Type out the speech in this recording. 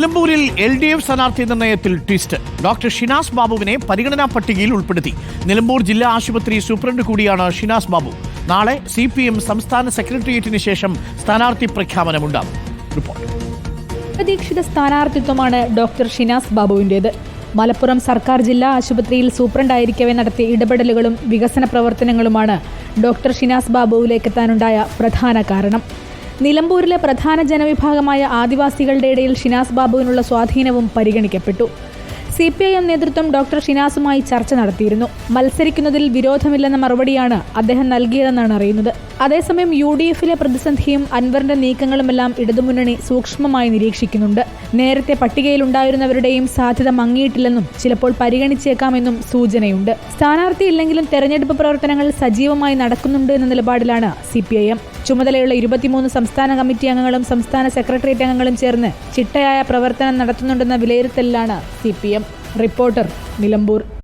നിലമ്പൂരിൽ L D F സ്ഥാനാർത്ഥി നിർണയത്തിൽ twist. Doctor Shinas ബാബുവിനെ പരിഗണനാ പട്ടികയിൽ ഉൾപ്പെടുത്തി. നിലമ്പൂർ ജില്ലാ ആശുപത്രി സൂപ്രണ്ട് കൂടിയാണ് ഷിനാസ് ബാബു. നാളെ സി പി എം സംസ്ഥാന സെക്രട്ടേറിയറ്റിന് ശേഷം സ്ഥാനാർത്ഥി പ്രഖ്യാപനമുണ്ടാകും. റിപ്പോർട്ട്. അപ്രതീക്ഷിത സ്ഥാനാർത്ഥിത്വമാണ് ഡോക്ടർ ഷിനാസ് ബാബുവിന്റേത്. മലപ്പുറം സർക്കാർ ജില്ലാ ആശുപത്രിയിൽ സൂപ്രണ്ടായിരിക്കവേ നടത്തിയ ഇടപെടലുകളും വികസന പ്രവർത്തനങ്ങളുമാണ് ഡോക്ടർ ഷിനാസ് ബാബുവിലേക്ക് എത്താനുണ്ടായ പ്രധാന കാരണം. നിലമ്പൂരിലെ പ്രധാന ജനവിഭാഗമായ ആദിവാസികളുടെ ഇടയിൽ ഷിനാസ് ബാബുവിനുള്ള സ്വാധീനവും പരിഗണിക്കപ്പെട്ടു. സി പി ഐ എം നേതൃത്വം ഡോക്ടർ ഷിനാസുമായി ചർച്ച നടത്തിയിരുന്നു. മത്സരിക്കുന്നതിൽ വിരോധമില്ലെന്ന മറുപടിയാണ് അദ്ദേഹം നൽകിയതെന്നാണ് അറിയുന്നത്. അതേസമയം യു ഡി എഫിലെ പ്രതിസന്ധിയും അൻവറിന്റെ നീക്കങ്ങളുമെല്ലാം ഇടതുമുന്നണി സൂക്ഷ്മമായി നിരീക്ഷിക്കുന്നുണ്ട്. നേരത്തെ പട്ടികയിലുണ്ടായിരുന്നവരുടെയും സാധ്യത മങ്ങിയിട്ടില്ലെന്നും ചിലപ്പോൾ പരിഗണിച്ചേക്കാമെന്നും സൂചനയുണ്ട്. സ്ഥാനാർത്ഥി ഇല്ലെങ്കിലും തെരഞ്ഞെടുപ്പ് പ്രവർത്തനങ്ങൾ സജീവമായി നടക്കുന്നുണ്ട് എന്ന നിലപാടിലാണ് സി പി ഐ എം ചുമതലയുള്ള ഇരുപത്തിമൂന്ന് സംസ്ഥാന കമ്മിറ്റി അംഗങ്ങളും സംസ്ഥാന സെക്രട്ടേറിയറ്റ് അംഗങ്ങളും ചേർന്ന് ചിട്ടയായ പ്രവർത്തനം നടത്തുന്നുണ്ടെന്ന വിലയിരുത്തലിലാണ് സി റിപ്പോർട്ടർ നിലമ്പൂർ.